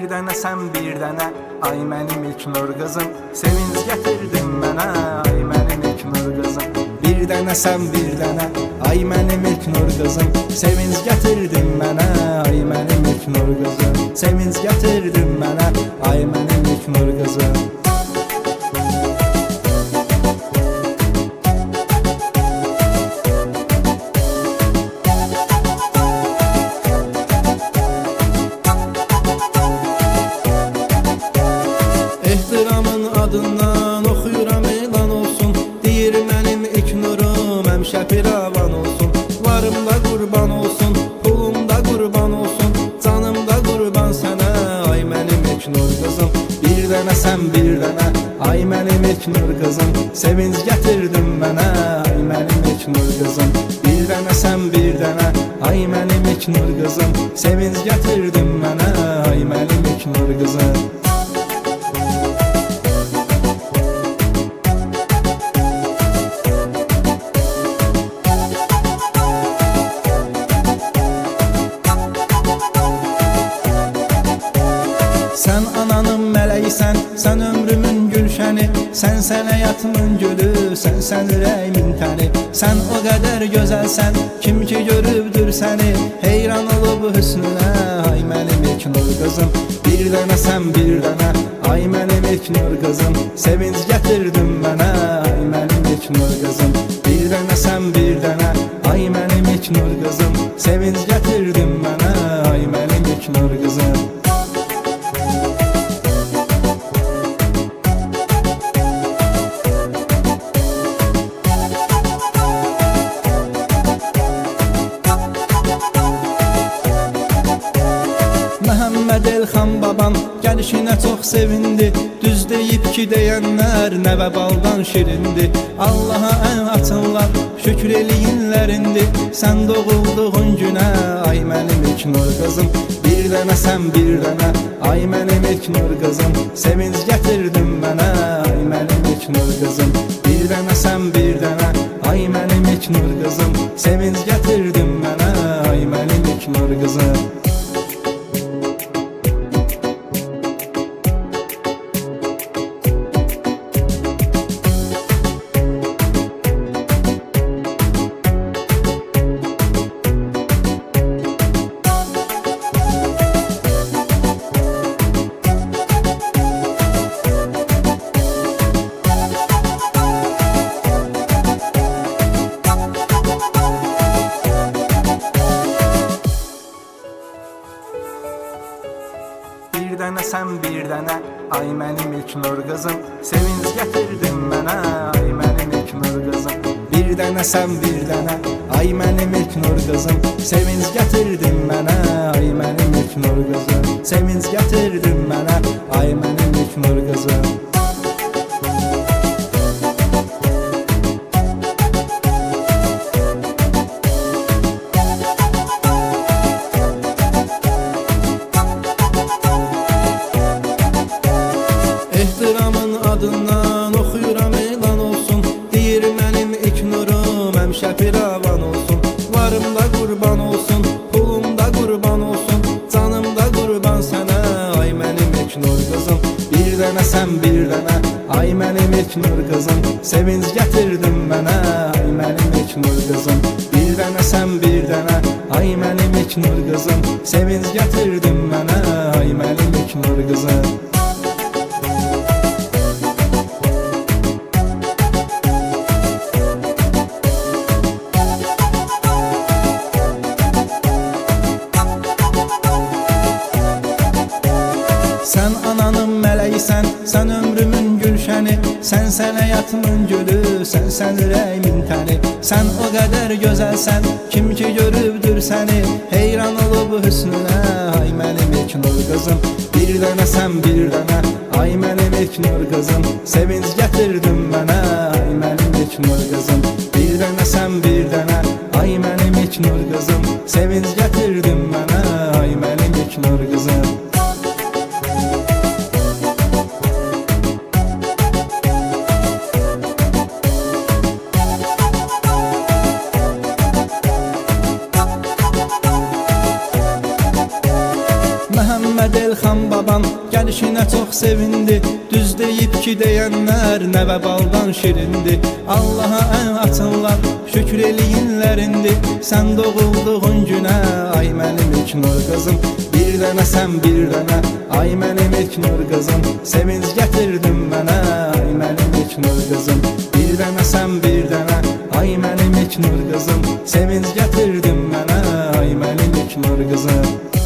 Bir dənə sən bir dənə Ay mənim ilk nur qızım Sevinç gətirdin mənə Ay mənim ilk nur Bir dənə sən bir dənə Ay mənim ilk nur qızım Sevinç gətirdin mənə Ay mənim ilk nur qızım Sevinç gətirdin mənə Ay mənim ilk nur mənim ilk nur qızım Sevinç gətirdin mənə, ay mənim ilk nur qızım Bir dənə sən bir dənə, ay mənim ilk nur qızım Sevinç gətirdin mənə, ay mənim ilk nur qızım Sən ananın mələksən, sən ömrümün gülşəni Sən sənəyatımın gülü, sən sən ürəyimin təni Sən o qədər gözəlsən, kim ki görübdür səni Heyran olub hüsnünə, ay mənim ilk nur qızım Bir dənə sən bir dənə, ay mənim ilk nur qızım Sevinç gətirdin mənə, ay mənim ilk nur qızım Bir dənə sən bir dənə, Elxan babam gəlişinə çox sevindi. Düz deyib ki deyənlər nəvə baldan şirindi. Allaha ən açınlar şükür eləyinlərindi Sən doğulduğun günə ay mənim ilk nur qızım Bir dənə sən bir dənə ay mənim ilk nur qızım Sevinç gətirdin mənə ay mənim ilk nur qızım Bir dənə sən bir dənə ay mənim ilk nur qızım Sevinç gətirdin mənə ay mənim ilk nur qızım Bir dənə sən bir dənə Ay mənim ilk nur qızım Sevinç gətirdin mənə Ay mənim ilk nur qızım Bir dənə sən bir dənə Ay mənim ilk nur qızım Sevinç gətirdin mənə Ay mənim ilk nur qızım Sevinç gətirdin mənə Ay mənim ilk nur qızım adından oxuyuram elan olsun. Deyir mənim ilk nurum həmişə firavan olsun. Varımda qurban olsun, pulumda qurban olsun. Canımda qurban sənə, ay mənim ilk nur qızım Bir dənə sən bir dənə, ay mənim ilk nur qızım Sevinç gətirdin mənə, ay mənim ilk nur qızım Bir dənə sən bir dənə, ay mənim ilk nur qızım Sevinç gətirdin mənə, ay mənim ilk nur qızım Sən ananın mələksən, sən ömrümün gülşəni Sən sənəyatımın gülü, sən sən ürəyimin təni Sən o qədər gözəlsən, kim ki görübdür səni Heyran olub hüsnünə, ay mənim ilk nur Bir dənə sən bir dənə, ay mənim ilk nur qızım Sevinç gətirdin mənə, ay mənim ilk nur Bir dənə sən bir dənə, ay mənim ilk nur qızım Sevinç gətirdin Elxan babam gəlişinə çox sevindi. Düz deyib ki deyənlər nəvə baldan şirindi. Allaha ən atırlar şükür eləyinlərindi Sən doğulduğun günə ay mənim ilk nur qızım Bir dənə sən bir dənə ay mənim ilk nur qızım Sevinç gətirdin mənə ay mənim ilk nur qızım Bir dənə sən bir dənə ay mənim ilk nur qızım Sevinç gətirdin mənə ay mənim ilk nur qızım